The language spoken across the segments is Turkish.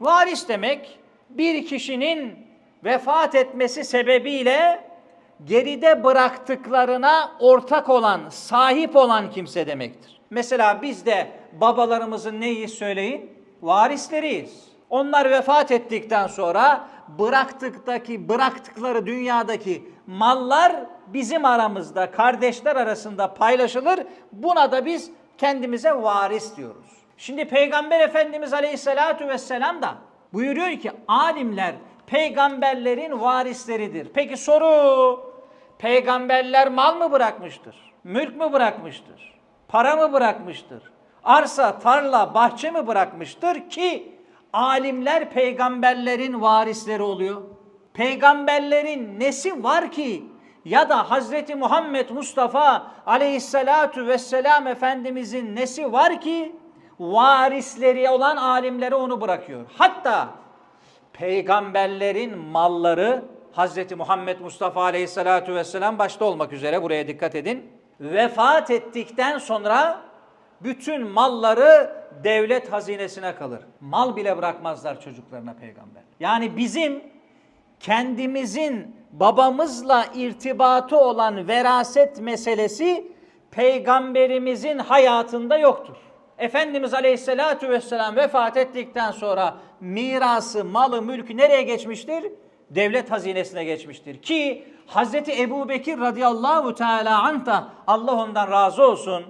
Varis demek bir kişinin vefat etmesi sebebiyle geride bıraktıklarına ortak olan, sahip olan kimse demektir. Mesela biz de babalarımızın neyi söyleyin? Varisleriyiz. Onlar vefat ettikten sonra bıraktıktaki, bıraktıkları dünyadaki mallar bizim aramızda, kardeşler arasında paylaşılır. Buna da biz kendimize varis diyoruz. Şimdi Peygamber Efendimiz Aleyhisselatü Vesselam da buyuruyor ki alimler peygamberlerin varisleridir. Peki soru peygamberler mal mı bırakmıştır? Mülk mü bırakmıştır? Para mı bırakmıştır? Arsa, tarla, bahçe mi bırakmıştır ki alimler peygamberlerin varisleri oluyor? Peygamberlerin nesi var ki ya da Hazreti Muhammed Mustafa aleyhissalatu vesselam Efendimizin nesi var ki varisleri olan alimlere onu bırakıyor. Hatta peygamberlerin malları Hazreti Muhammed Mustafa Aleyhisselatü Vesselam başta olmak üzere buraya dikkat edin. Vefat ettikten sonra bütün malları devlet hazinesine kalır. Mal bile bırakmazlar çocuklarına peygamber. Yani bizim kendimizin babamızla irtibatı olan veraset meselesi peygamberimizin hayatında yoktur. Efendimiz Aleyhisselatü Vesselam vefat ettikten sonra mirası, malı, mülkü nereye geçmiştir? Devlet hazinesine geçmiştir. Ki Hazreti Ebu Bekir radıyallahu teala anh da Allah ondan razı olsun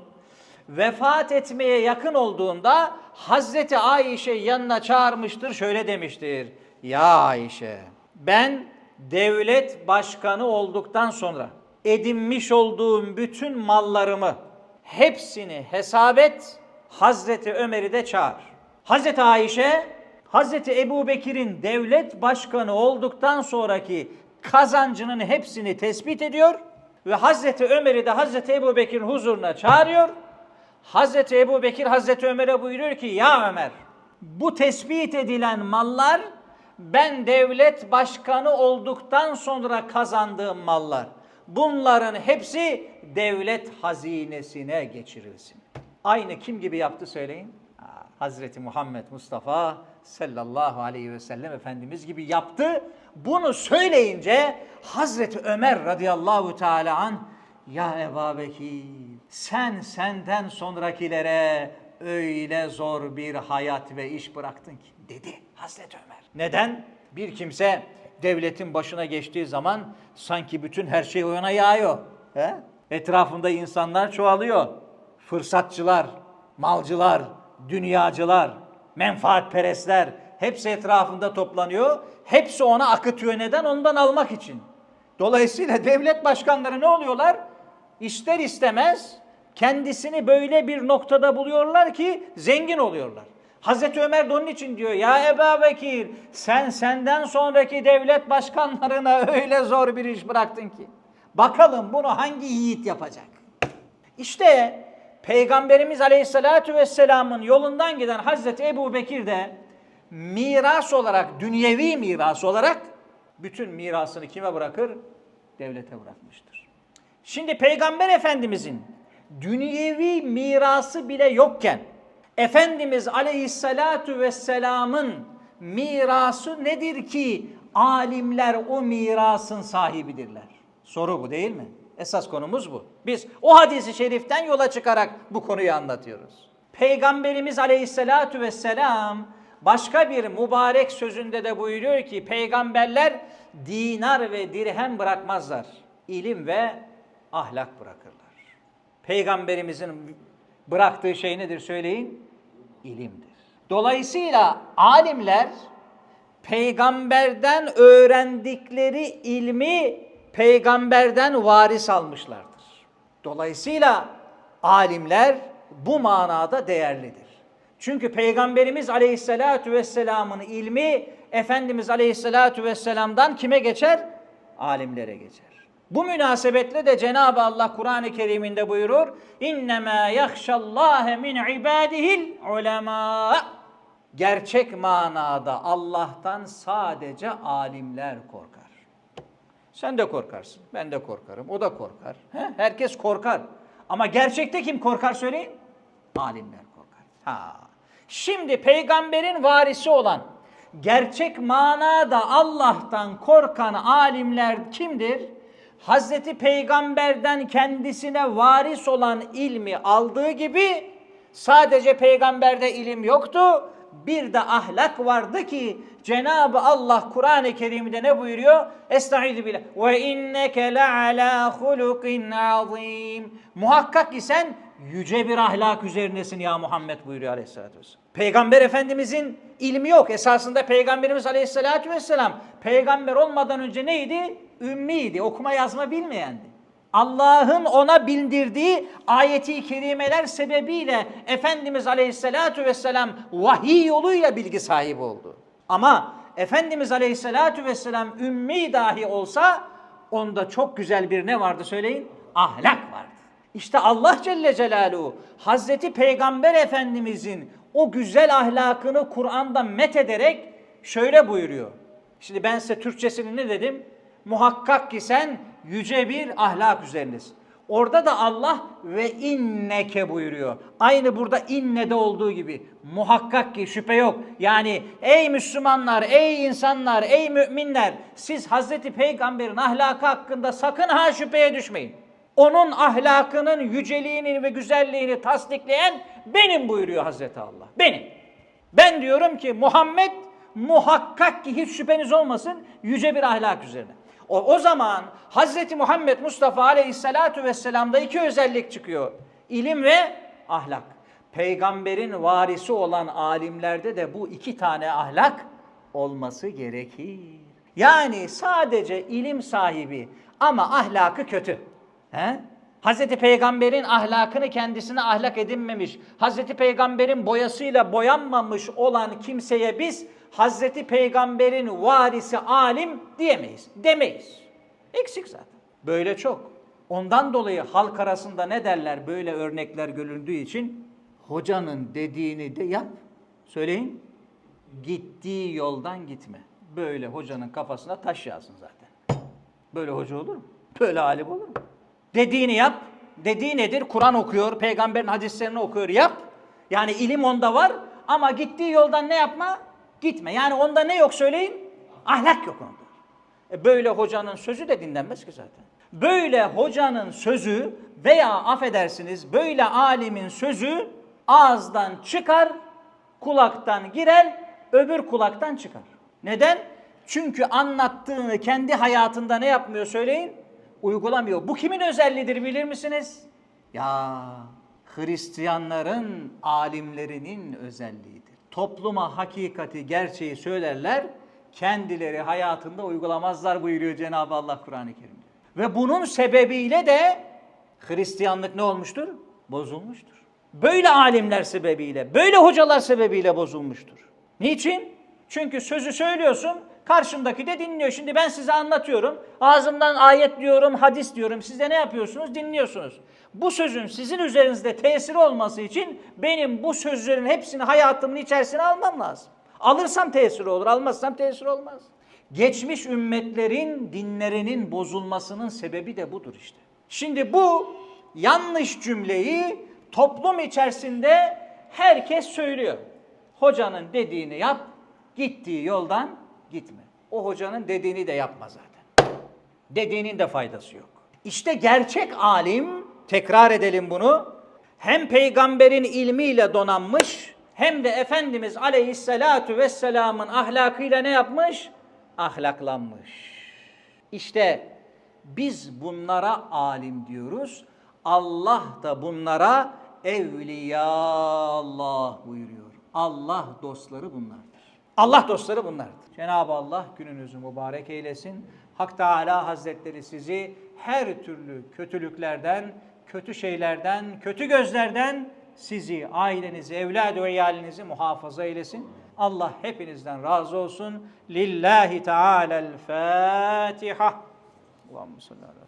vefat etmeye yakın olduğunda Hazreti Ayşe yanına çağırmıştır şöyle demiştir. Ya Ayşe ben devlet başkanı olduktan sonra edinmiş olduğum bütün mallarımı hepsini hesap et Hazreti Ömer'i de çağır. Hazreti Ayşe Hazreti Ebu Bekir'in devlet başkanı olduktan sonraki kazancının hepsini tespit ediyor ve Hazreti Ömer'i de Hazreti Ebu Bekir'in huzuruna çağırıyor. Hazreti Ebu Bekir Hazreti Ömer'e buyuruyor ki ya Ömer bu tespit edilen mallar ben devlet başkanı olduktan sonra kazandığım mallar. Bunların hepsi devlet hazinesine geçirilsin. Aynı kim gibi yaptı söyleyin? Ha, Hazreti Muhammed Mustafa sallallahu aleyhi ve sellem Efendimiz gibi yaptı. Bunu söyleyince Hazreti Ömer radıyallahu teala an ya Ebu Bekir sen senden sonrakilere öyle zor bir hayat ve iş bıraktın ki dedi Hazreti Ömer. Neden? Bir kimse devletin başına geçtiği zaman sanki bütün her şey o yana yağıyor. He? Etrafında insanlar çoğalıyor. Fırsatçılar, malcılar, dünyacılar, menfaatperestler hepsi etrafında toplanıyor. Hepsi ona akıtıyor. Neden? Ondan almak için. Dolayısıyla devlet başkanları ne oluyorlar? İster istemez kendisini böyle bir noktada buluyorlar ki zengin oluyorlar. Hazreti Ömer de onun için diyor ya Ebu Bekir sen senden sonraki devlet başkanlarına öyle zor bir iş bıraktın ki. Bakalım bunu hangi yiğit yapacak? İşte Peygamberimiz Aleyhisselatü Vesselam'ın yolundan giden Hazreti Ebu Bekir de miras olarak, dünyevi miras olarak bütün mirasını kime bırakır? Devlete bırakmıştır. Şimdi Peygamber Efendimizin dünyevi mirası bile yokken Efendimiz Aleyhisselatü Vesselam'ın mirası nedir ki alimler o mirasın sahibidirler? Soru bu değil mi? Esas konumuz bu. Biz o hadisi şeriften yola çıkarak bu konuyu anlatıyoruz. Peygamberimiz Aleyhisselatü Vesselam başka bir mübarek sözünde de buyuruyor ki peygamberler dinar ve dirhem bırakmazlar. İlim ve ahlak bırakırlar. Peygamberimizin bıraktığı şey nedir söyleyin? İlimdir. Dolayısıyla alimler peygamberden öğrendikleri ilmi peygamberden varis almışlardır. Dolayısıyla alimler bu manada değerlidir. Çünkü Peygamberimiz Aleyhisselatü Vesselam'ın ilmi Efendimiz Aleyhisselatü Vesselam'dan kime geçer? Alimlere geçer. Bu münasebetle de Cenab-ı Allah Kur'an-ı Kerim'inde buyurur. İnnemâ yahşallâhe min ibâdihil ulemâ. Gerçek manada Allah'tan sadece alimler korkar. Sen de korkarsın, ben de korkarım, o da korkar. He? Herkes korkar. Ama gerçekte kim korkar söyleyin? Alimler korkar. Ha. Şimdi peygamberin varisi olan gerçek manada Allah'tan korkan alimler kimdir? Hazreti Peygamber'den kendisine varis olan ilmi aldığı gibi sadece peygamberde ilim yoktu. Bir de ahlak vardı ki Cenab-ı Allah Kur'an-ı Kerim'de ne buyuruyor? Estaizu billah. Ve inneke le'ala hulukin azim. Muhakkak ki sen yüce bir ahlak üzerindesin ya Muhammed buyuruyor Aleyhisselatü Vesselam. Peygamber Efendimizin ilmi yok. Esasında Peygamberimiz Aleyhisselatü Vesselam peygamber olmadan önce neydi? Ümmiydi. Okuma yazma bilmeyendi. Allah'ın ona bildirdiği ayeti kerimeler sebebiyle Efendimiz Aleyhisselatü Vesselam vahiy yoluyla bilgi sahibi oldu. Ama Efendimiz Aleyhisselatü Vesselam ümmi dahi olsa onda çok güzel bir ne vardı söyleyin? Ahlak vardı. İşte Allah Celle Celaluhu Hazreti Peygamber Efendimizin o güzel ahlakını Kur'an'da met ederek şöyle buyuruyor. Şimdi ben size Türkçesini ne dedim? Muhakkak ki sen yüce bir ahlak üzerindesin. Orada da Allah ve inneke buyuruyor. Aynı burada innede olduğu gibi. Muhakkak ki şüphe yok. Yani ey Müslümanlar, ey insanlar, ey müminler siz Hazreti Peygamber'in ahlakı hakkında sakın ha şüpheye düşmeyin. Onun ahlakının yüceliğini ve güzelliğini tasdikleyen benim buyuruyor Hazreti Allah. Benim. Ben diyorum ki Muhammed muhakkak ki hiç şüpheniz olmasın yüce bir ahlak üzerine. O, o zaman Hazreti Muhammed Mustafa Aleyhisselatu Vesselam'da iki özellik çıkıyor. İlim ve ahlak. Peygamberin varisi olan alimlerde de bu iki tane ahlak olması gerekir. Yani sadece ilim sahibi ama ahlakı kötü. He? Hazreti Peygamber'in ahlakını kendisine ahlak edinmemiş, Hazreti Peygamber'in boyasıyla boyanmamış olan kimseye biz Hazreti Peygamber'in varisi alim diyemeyiz, demeyiz. Eksik zaten. Böyle çok. Ondan dolayı halk arasında ne derler böyle örnekler görüldüğü için? Hocanın dediğini de yap. Söyleyin. Gittiği yoldan gitme. Böyle hocanın kafasına taş yazsın zaten. Böyle hoca olur mu? Böyle alim olur mu? Dediğini yap. Dediği nedir? Kur'an okuyor, peygamberin hadislerini okuyor, yap. Yani ilim onda var ama gittiği yoldan ne yapma? Gitme. Yani onda ne yok söyleyin? Ahlak yok onda. E böyle hocanın sözü de dinlenmez ki zaten. Böyle hocanın sözü veya affedersiniz böyle alimin sözü ağızdan çıkar, kulaktan girer, öbür kulaktan çıkar. Neden? Çünkü anlattığını kendi hayatında ne yapmıyor söyleyin? Uygulamıyor. Bu kimin özelliğidir bilir misiniz? Ya Hristiyanların alimlerinin özelliğidir. Topluma hakikati, gerçeği söylerler, kendileri hayatında uygulamazlar buyuruyor Cenab-ı Allah Kur'an-ı Kerim'de. Ve bunun sebebiyle de Hristiyanlık ne olmuştur? Bozulmuştur. Böyle alimler sebebiyle, böyle hocalar sebebiyle bozulmuştur. Niçin? Çünkü sözü söylüyorsun, karşındaki de dinliyor. Şimdi ben size anlatıyorum. Ağzımdan ayet diyorum, hadis diyorum. Siz de ne yapıyorsunuz? Dinliyorsunuz. Bu sözün sizin üzerinizde tesiri olması için benim bu sözlerin hepsini hayatımın içerisine almam lazım. Alırsam tesiri olur, almazsam tesiri olmaz. Geçmiş ümmetlerin dinlerinin bozulmasının sebebi de budur işte. Şimdi bu yanlış cümleyi toplum içerisinde herkes söylüyor. Hocanın dediğini yap, gittiği yoldan gitme. O hocanın dediğini de yapma zaten. Dediğinin de faydası yok. İşte gerçek alim, tekrar edelim bunu, hem peygamberin ilmiyle donanmış, hem de Efendimiz Aleyhisselatu Vesselam'ın ahlakıyla ne yapmış? Ahlaklanmış. İşte biz bunlara alim diyoruz. Allah da bunlara evliyallah buyuruyor. Allah dostları bunlardır. Allah dostları bunlardır. Cenab-ı Allah gününüzü mübarek eylesin. Hak Teala Hazretleri sizi her türlü kötülüklerden, kötü şeylerden, kötü gözlerden sizi, ailenizi, evladı ve iyalinizi muhafaza eylesin. Allah hepinizden razı olsun. Lillahi Teala'l Fatiha. Allahümme salli ala